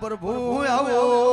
પ્રભુ આવો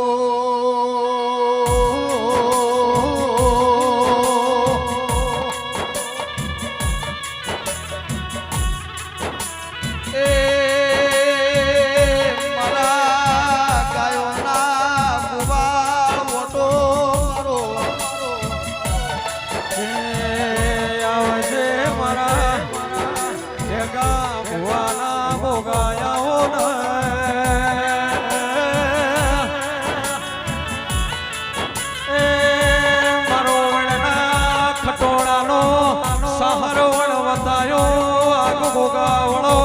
ખટોળાનો સહાર વણ વતાયો આગ ભોગાવણો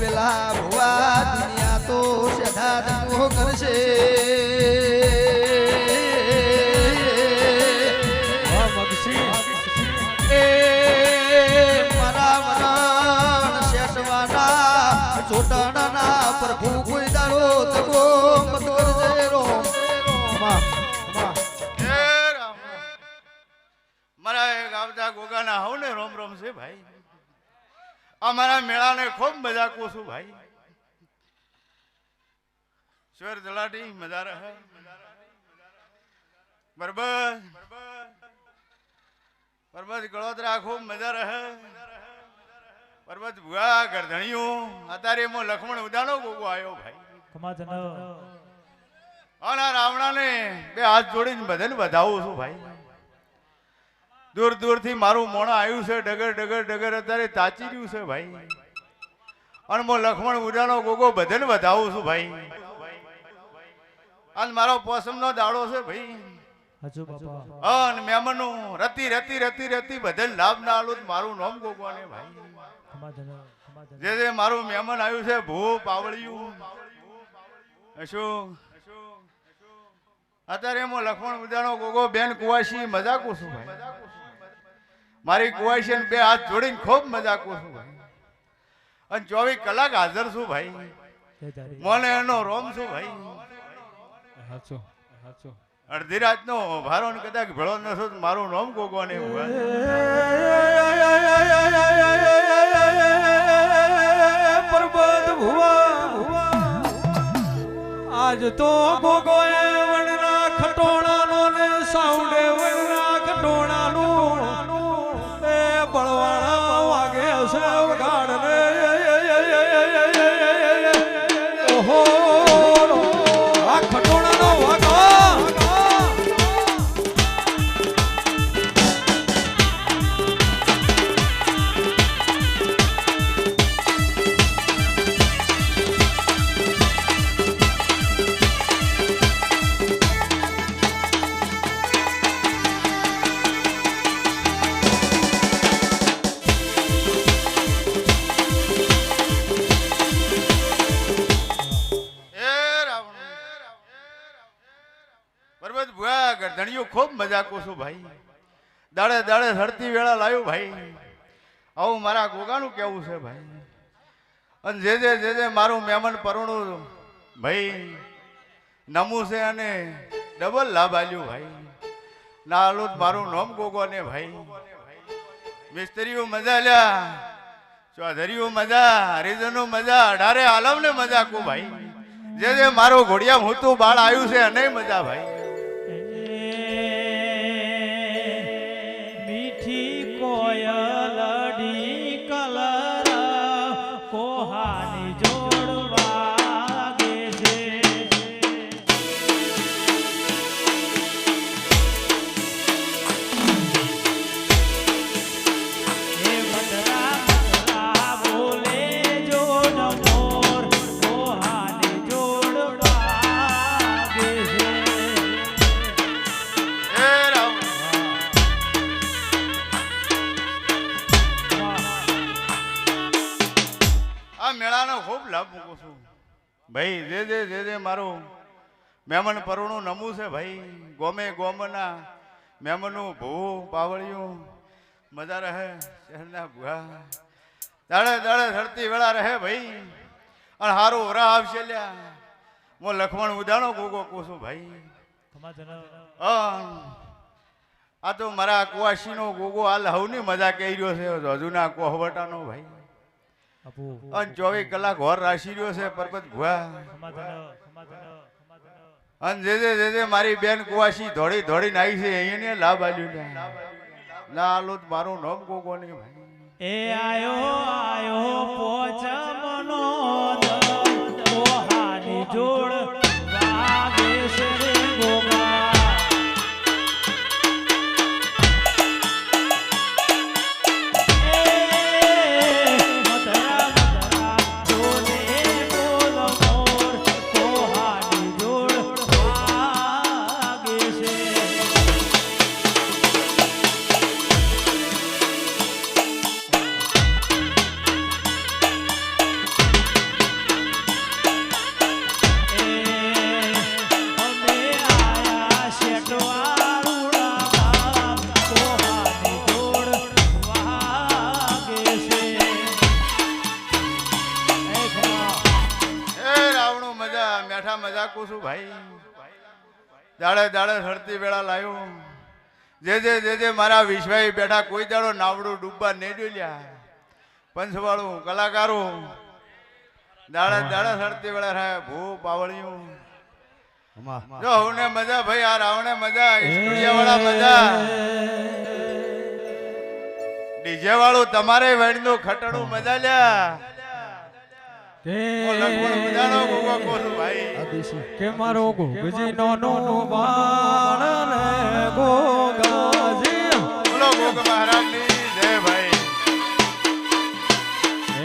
પેલા ભુવા દુનિયા તો સદા કરશે. આવતા ગોગાના હવ ને રોમ રોમ છે ભાઈ. અમારા મેળાને ખૂબ મજા છું ભાઈ. સ્વર તલાટી મજા રહે. બરબર પરબત ગળોતરા ખૂબ મજા રહે. પરબત ભુવા ગરધણિયું અત્યારે એમાં લખમણ ઉદાનો ગોગો આવ્યો ભાઈ. અને રાવણાને બે હાથ જોડીને બધાને વધાવું છું ભાઈ. દૂર દૂરથી મારું મોણ આવ્યું છે ડગર ડગર ડગર અત્યારે તાચી રહ્યું છે ભાઈ. અને હું લખમણ ઉડાનો ગોગો બધાને વધાવું છું ભાઈ. અને મારો પોસમનો દાડો છે ભાઈ. હજુ બાપા. અને મેમનું રતી રતી રતી રતી બધાને લાભ ના આલું મારું નામ ગોગવાને ભાઈ. જે જે મારું મેમન આવ્યું છે ભૂ પાવળિયું. અશોક અત્યારે હું લખમણ ઉદાનો ગોગો બેન કુવાસી મજાકું છું ભાઈ. મારી કુવાસી બે હાથ જોડીને ખૂબ મજાકું છું ભાઈ. અને ચોવીસ કલાક હાજર છું ભાઈ. મને એનો રોમ છું ભાઈ. અડધી રાત રાતનો ભારો ને કદાચ ભેળો નશો મારું રોમ ગોગવાને ભુવા આજ તો ભોગોએ એ બળવાણા વાગે હશે પર્વત ભૂયા ગરધણીઓ ખૂબ મજા છું ભાઈ. દાડે દાડે સડતી વેળા લાવ્યો ભાઈ. આવું મારા ગોગાનું કેવું છે ભાઈ. અને જે જે જે જે મારું મહેમાન પરુણું ભાઈ, નમું છે અને ડબલ લાભ આલ્યું ભાઈ. ના આલું મારું નોમ ગોગો ને ભાઈ. મિસ્ત્રીઓ મજા લ્યા, ચૌધરીઓ મજા, હરિજનો મજા, અઢારે આલમ ને મજા કો ભાઈ. જે જે મારો ઘોડિયા મોતું બાળ આવ્યું છે અને મજા ભાઈ. ખૂબ લાભ મૂકું છું. ભાઈ, જે જે જે જે મારું મહેમાન પરુણું નમું છે ભાઈ, ગોમે ગોમના મેમનું ભૂ, પાવળિયું, મજા રહે શહેરના ભૂહા. દાડે દાડે ધરતી વેળા રહે ભાઈ, અને હારું વરા આવશે લ્યા. હું લખમણ ઉદાણો ગોગો કહું છું ભાઈ. આ તો મારા કુવાસીનો ગોગો હાલ હવની મજા કહી રહ્યો છે હજુના કોહવટાનો ભાઈ. અને ચોવીસ કલાક હોર રાશી રહ્યો છે પરબત ભુવા. સમાધાન સમાધાન સમાધાન અને જે જે જે જે મારી બેન કુવાસી ધોડી ધોળી નાઈ છે અહીંયા લાભ આલ્યું લે. ના આલો મારું નામ કોકો નહીં ભાઈ. એ આયો આયો પોચમનો ભાઈ. દાડે દાડે સરતી વેળા લાવ્યો જે જે જે જે મારા વિશ્વાઈ બેઠા, કોઈ દાડો નાવડું ડૂબવા નહીં જોઈ પંચવાળું કલાકારો દાડે દાડે સરતી વેળા થાય ભૂ પાવળિયું જો હવને મજા ભાઈ, આ રાવણે મજા સ્ટુડિયો વાળા મજા. ડીજે વાળું તમારે વેણનું ખટણું મજા લ્યા. કે મારો ગોગજી નો નો નો બાણ ગોગાજી. બોલો ગોગ મહારાજની.